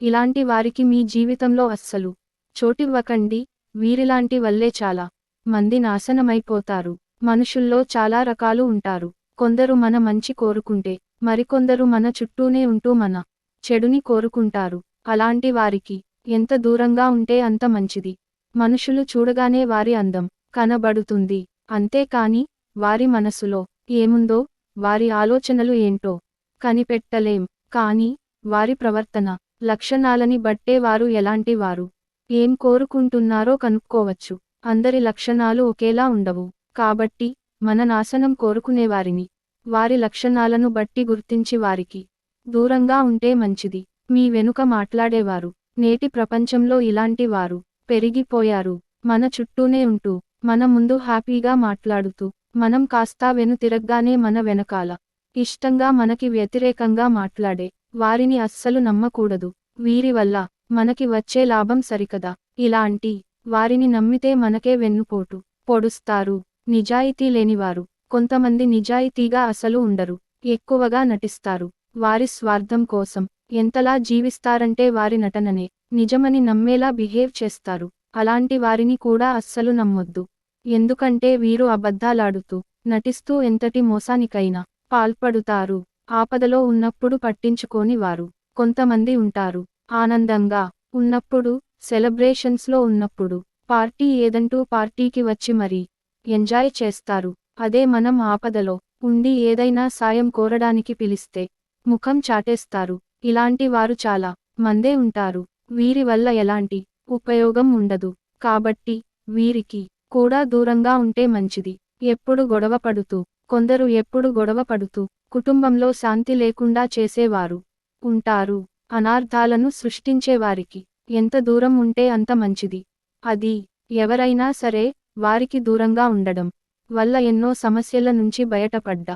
ఇలాంటి వారికి మీ జీవితంలో అస్సలు చోటివ్వకండి వీరిలాంటి వల్లే చాలా మంది నాశనమైపోతారు. మనుషుల్లో చాలా రకాలు ఉంటారు. కొందరు మన మంచి కోరుకుంటే మరికొందరు మన చుట్టూనే ఉంటూ మన చెడుని కోరుకుంటారు. అలాంటి వారికి ఎంత దూరంగా ఉంటే అంత మంచిది. మనుషులు చూడగానే వారి అందం కనబడుతుంది. అంతేకాని వారి మనసులో ఏముందో వారి ఆలోచనలు ఏంటో కనిపెట్టలేం. కాని వారి ప్రవర్తన లక్షణాలని బట్టే వారు ఎలాంటి వారు? ఏం కోరుకుంటున్నారో కనుక్కోవచ్చు. అందరి లక్షణాలు ఒకేలా ఉండవు. కాబట్టి మన నాశనం కోరుకునేవారిని. వారి లక్షణాలను బట్టి గుర్తించి వారికి. దూరంగా ఉంటే మంచిది. మీ వెనుక మాట్లాడేవారు. నేటి ప్రపంచంలో ఇలాంటి వారు. పెరిగిపోయారు. మన చుట్టూనే ఉంటూ మన ముందు హ్యాపీగా మాట్లాడుతూ మనం కాస్తా వెను తిరగ్గానే మన వెనకాల. ఇష్టంగా మనకి వ్యతిరేకంగా మాట్లాడే వారిని అస్సలు నమ్మకూడదు. వీరి వల్ల మనకి వచ్చే లాభం సరికదా. ఇలాంటి వారిని నమ్మితే మనకే వెన్నుపోటు. పొడుస్తారు. నిజాయితీ లేనివారు. కొంతమంది నిజాయితీగా అసలు ఉండరు. ఎక్కువగా నటిస్తారు. వారి స్వార్థం కోసం ఎంతలా జీవిస్తారంటే వారి నటననే. నిజమని నమ్మేలా బిహేవ్ చేస్తారు. అలాంటి వారిని కూడా అస్సలు నమ్మొద్దు. ఎందుకంటే వీరు అబద్ధాలాడుతూ నటిస్తూ ఎంతటి మోసానికైనా పాల్పడుతారు. ఆపదలో ఉన్నప్పుడు పట్టించుకోని వారు. కొంతమంది ఉంటారు. ఆనందంగా ఉన్నప్పుడు సెలబ్రేషన్స్లో ఉన్నప్పుడు. పార్టీ ఏదంటూ పార్టీకి వచ్చి మరీ ఎంజాయ్ చేస్తారు. అదే మనం ఆపదలో ఉండి ఏదైనా సాయం కోరడానికి పిలిస్తే ముఖం చాటేస్తారు. ఇలాంటి వారు చాలా మందే ఉంటారు. వీరి వల్ల ఎలాంటి ఉపయోగం ఉండదు. కాబట్టి వీరికి కూడా దూరంగా ఉంటే మంచిది. ఎప్పుడు గొడవ పడుతూ కొందరు ఎప్పుడు గొడవ పడుతూ కుటుంబంలో శాంతి లేకుండా చేసేవారు ఉంటారు అనార్థాలను సృష్టించేవారికి. ఎంత దూరం ఉంటే అంత మంచిది. అది ఎవరైనా సరే వారికి దూరంగా ఉండడం వల్ల ఎన్నో సమస్యల నుంచి బయటపడ్డ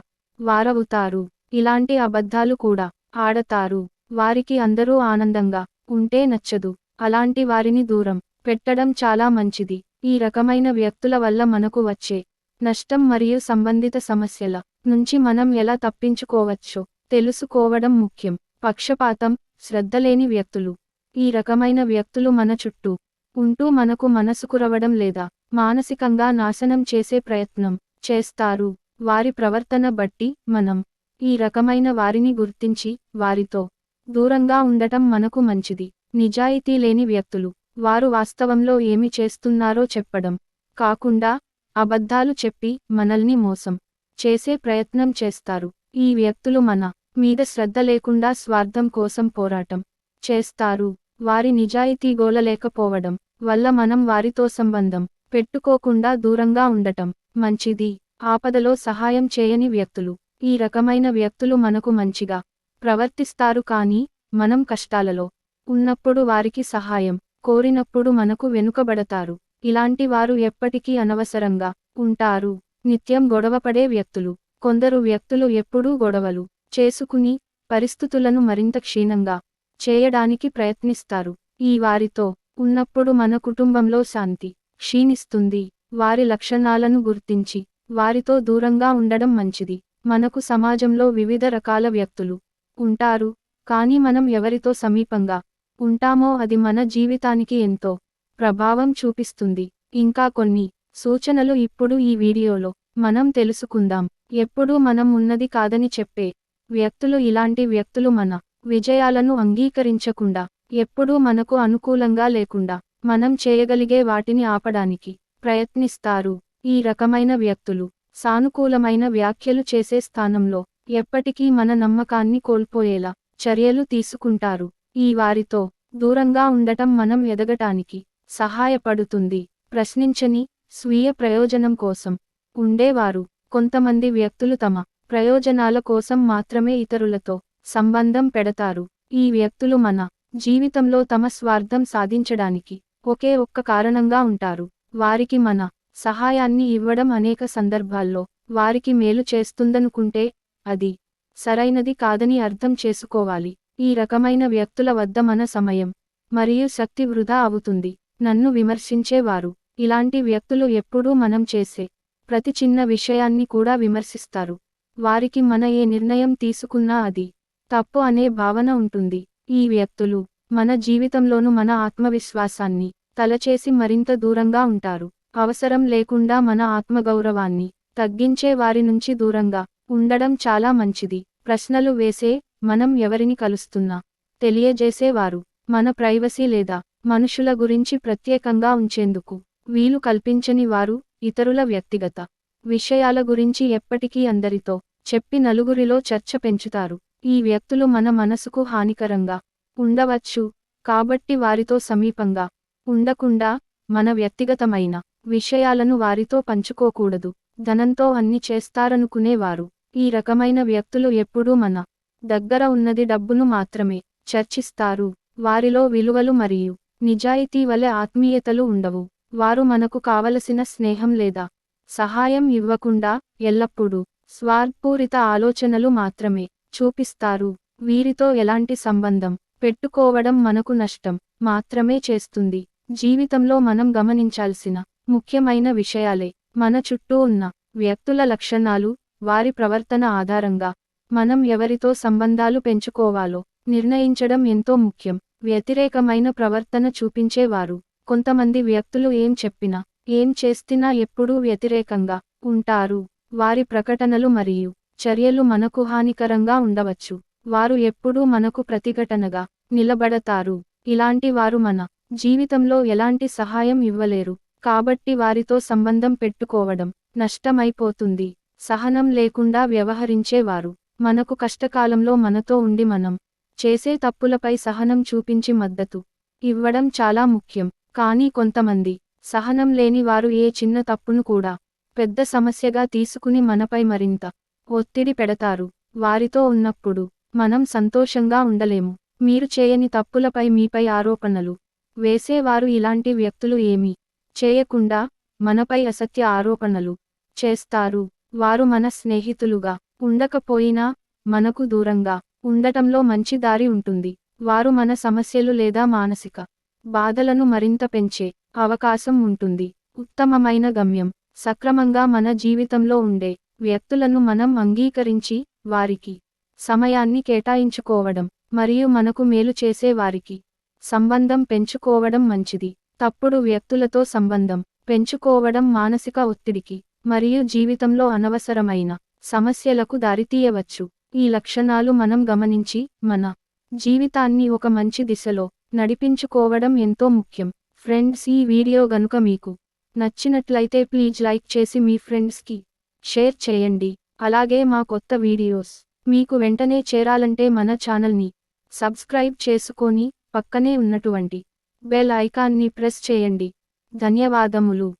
వారవుతారు. ఇలాంటి అబద్ధాలు కూడా ఆడతారు. వారికి అందరూ ఆనందంగా ఉంటే నచ్చదు. అలాంటి వారిని దూరం పెట్టడం చాలా మంచిది. ఈ రకమైన వ్యక్తుల వల్ల మనకు వచ్చే నష్టం మరియు సంబంధిత సమస్యల నుంచి మనం ఎలా తప్పించుకోవచ్చో? తెలుసుకోవడం ముఖ్యం. పక్షపాతం శ్రద్ధలేని వ్యక్తులు. ఈ రకమైన వ్యక్తులు మన చుట్టూ ఉంటూ మనకు మనసుకురవడం లేదా మానసికంగా నాశనం చేసే ప్రయత్నం చేస్తారు. వారి ప్రవర్తన బట్టి మనం ఈ రకమైన వారిని గుర్తించి వారితో దూరంగా ఉండటం మనకు మంచిది. నిజాయితీ లేని వ్యక్తులు. వారు వాస్తవంలో ఏమి చేస్తున్నారో చెప్పడం కాకుండా అబద్ధాలు చెప్పి మనల్ని మోసం చేసే ప్రయత్నం చేస్తారు. ఈ వ్యక్తులు మన మీద శ్రద్ధ లేకుండా స్వార్థం కోసం పోరాటం చేస్తారు. వారి నిజాయితీ గోలలేకపోవడం వల్ల మనం వారితో సంబంధం పెట్టుకోకుండా దూరంగా ఉండటం మంచిది. ఆపదలో సహాయం చేయని వ్యక్తులు ఈ రకమైన వ్యక్తులు మనకు మంచిగా ప్రవర్తిస్తారు కానీ మనం కష్టాలలో ఉన్నప్పుడు వారికి సహాయం కోరినప్పుడు మనకు వెనుకబడతారు. ఇలాంటి వారు ఎప్పటికీ అనవసరంగా ఉంటారు. నిత్యం గొడవపడే వ్యక్తులు. కొందరు వ్యక్తులు ఎప్పుడూ గొడవలు చేసుకుని పరిస్థితులను మరింత క్షీణంగా చేయడానికి ప్రయత్నిస్తారు. ఈ వారితో ఉన్నప్పుడు మన కుటుంబంలో శాంతి క్షీణిస్తుంది. వారి లక్షణాలను గుర్తించి వారితో దూరంగా ఉండడం మంచిది. మనకు సమాజంలో వివిధ రకాల వ్యక్తులు ఉంటారు. కానీ మనం ఎవరితో సమీపంగా ఉంటామో అది మన జీవితానికి ఎంతో ప్రభావం చూపిస్తుంది. ఇంకా కొన్ని సూచనలు ఇప్పుడు ఈ వీడియోలో మనం తెలుసుకుందాం. ఎప్పుడూ మనం ఉన్నది కాదని చెప్పే వ్యక్తులు ఇలాంటి వ్యక్తులు మన విజయాలను అంగీకరించకుండా ఎప్పుడూ మనకు అనుకూలంగా లేకుండా మనం చేయగలిగే వాటిని ఆపడానికి ప్రయత్నిస్తారు. ఈ రకమైన వ్యక్తులు సానుకూలమైన వ్యాఖ్యలు చేసే స్థానంలో ఎప్పటికీ మన నమ్మకాన్ని కోల్పోయేలా చర్యలు తీసుకుంటారు. ఈ వారితో దూరంగా ఉండటం మనం ఎదగటానికి సహాయపడుతుంది. ప్రశ్నించని స్వీయ ప్రయోజనం కోసం ఉండేవారు. కొంతమంది వ్యక్తులు తమ ప్రయోజనాల కోసం మాత్రమే ఇతరులతో సంబంధం పెడతారు. ఈ వ్యక్తులు మన జీవితంలో తమ స్వార్థం సాధించడానికి ఒకే ఒక్క కారణంగా ఉంటారు. వారికి మన సహాయాన్ని ఇవ్వడం అనేక సందర్భాల్లో వారికి మేలు చేస్తుందనుకుంటే అది సరైనది కాదని అర్థం చేసుకోవాలి. ఈ రకమైన వ్యక్తుల వద్ద మన సమయం మరియు శక్తి వృధా అవుతుంది. నన్ను విమర్శించేవారు. ఇలాంటి వ్యక్తులు ఎప్పుడూ మనం చేసే ప్రతి చిన్న విషయాన్ని కూడా విమర్శిస్తారు. వారికి మన ఏ నిర్ణయం తీసుకున్నా అది తప్పు అనే భావన ఉంటుంది. ఈ వ్యక్తులు మన జీవితంలోనూ మన ఆత్మవిశ్వాసాన్ని తలచేసి మరింత దూరంగా ఉంటారు. అవసరం లేకుండా మన ఆత్మగౌరవాన్ని తగ్గించే వారి నుంచి దూరంగా ఉండడం చాలా మంచిది. ప్రశ్నలు వేసే మనం ఎవరిని కలుస్తున్నా తెలియజేసేవారు? మన ప్రైవసీ లేదా మనుషుల గురించి ప్రత్యేకంగా ఉంచేందుకు వీలు కల్పించని వారు ఇతరుల వ్యక్తిగత విషయాల గురించి ఎప్పటికీ అందరితో చెప్పి నలుగురిలో చర్చ పెంచుతారు. ఈ వ్యక్తులు మన మనసుకు హానికరంగా ఉండవచ్చు కాబట్టి వారితో సమీపంగా ఉండకుండా మన వ్యక్తిగతమైన విషయాలను వారితో పంచుకోకూడదు. ధనంతో అన్ని చేస్తారనుకునేవారు. ఈ రకమైన వ్యక్తులు ఎప్పుడూ మన దగ్గర ఉన్నది డబ్బును మాత్రమే చర్చిస్తారు. వారిలో విలువలు మరియు నిజాయితీ వలె ఆత్మీయతలు ఉండవు. వారు మనకు కావలసిన స్నేహం లేదా సహాయం ఇవ్వకుండా ఎల్లప్పుడూ స్వార్థపూరిత ఆలోచనలు మాత్రమే చూపిస్తారు. వీరితో ఎలాంటి సంబంధం పెట్టుకోవడం మనకు నష్టం మాత్రమే చేస్తుంది. జీవితంలో మనం గమనించాల్సిన ముఖ్యమైన విషయాలే మన చుట్టూ ఉన్న వ్యక్తుల లక్షణాలు వారి ప్రవర్తన ఆధారంగా మనం ఎవరితో సంబంధాలు పెంచుకోవాలో నిర్ణయించడం ఎంతో ముఖ్యం. వ్యతిరేకమైన ప్రవర్తన చూపించేవారు. కొంతమంది వ్యక్తులు ఏం చెప్పినా ఏం చేస్తున్నా ఎప్పుడూ వ్యతిరేకంగా ఉంటారు. వారి ప్రకటనలు మరియు చర్యలు మనకు హానికరంగా ఉండవచ్చు. వారు ఎప్పుడూ మనకు ప్రతిఘటనగా నిలబడతారు. ఇలాంటి వారు మన జీవితంలో ఎలాంటి సహాయం ఇవ్వలేరు. కాబట్టి వారితో సంబంధం పెట్టుకోవడం నష్టమైపోతుంది. సహనం లేకుండా వ్యవహరించేవారు. మనకు కష్టకాలంలో మనతో ఉండి మనం చేసే తప్పులపై సహనం చూపించి మద్దతు ఇవ్వడం చాలా ముఖ్యం. కానీ కొంతమంది సహనం లేని వారు ఏ చిన్న తప్పును కూడా పెద్ద సమస్యగా తీసుకుని మనపై మరింత ఒత్తిడి పెడతారు. వారితో ఉన్నప్పుడు మనం సంతోషంగా ఉండలేము. మీరు చేయని తప్పులపై మీపై ఆరోపణలు వేసేవారు ఇలాంటి వ్యక్తులు ఏమీ చేయకుండా మనపై అసత్య ఆరోపణలు చేస్తారు. వారు మన స్నేహితులుగా ఉండకపోయినా మనకు దూరంగా ఉండటంలో మంచి దారి ఉంటుంది. వారు మన సమస్యలు లేదా మానసిక బాధలను మరింత పెంచే అవకాశం ఉంటుంది. ఉత్తమమైన గమ్యం సక్రమంగా మన జీవితంలో ఉండే వ్యక్తులను మనం అంగీకరించి వారికి సమయాన్ని కేటాయించుకోవడం మరియు మనకు మేలు చేసే వారికి సంబంధం పెంచుకోవడం మంచిది. తప్పుడు వ్యక్తులతో సంబంధం పెంచుకోవడం మానసిక ఒత్తిడికి మరియు జీవితంలో అనవసరమైన సమస్యలకు దారితీయవచ్చు. ఈ లక్షణాలు మనం గమనించి మన జీవితాన్ని ఒక మంచి దిశలో నడిపించుకోవడం ఎంతో ముఖ్యం. ఫ్రెండ్స్ ఈ వీడియో గనుక మీకు నచ్చినట్లయితే ప్లీజ్ లైక్ చేసి మీ ఫ్రెండ్స్కి షేర్ చేయండి. అలాగే మా కొత్త వీడియోస్ మీకు వెంటనే చేరాలంటే మన ఛానల్ని సబ్స్క్రైబ్ చేసుకొని పక్కనే ఉన్నటువంటి బెల్ ఐకాన్ని ప్రెస్ చేయండి. ధన్యవాదములు.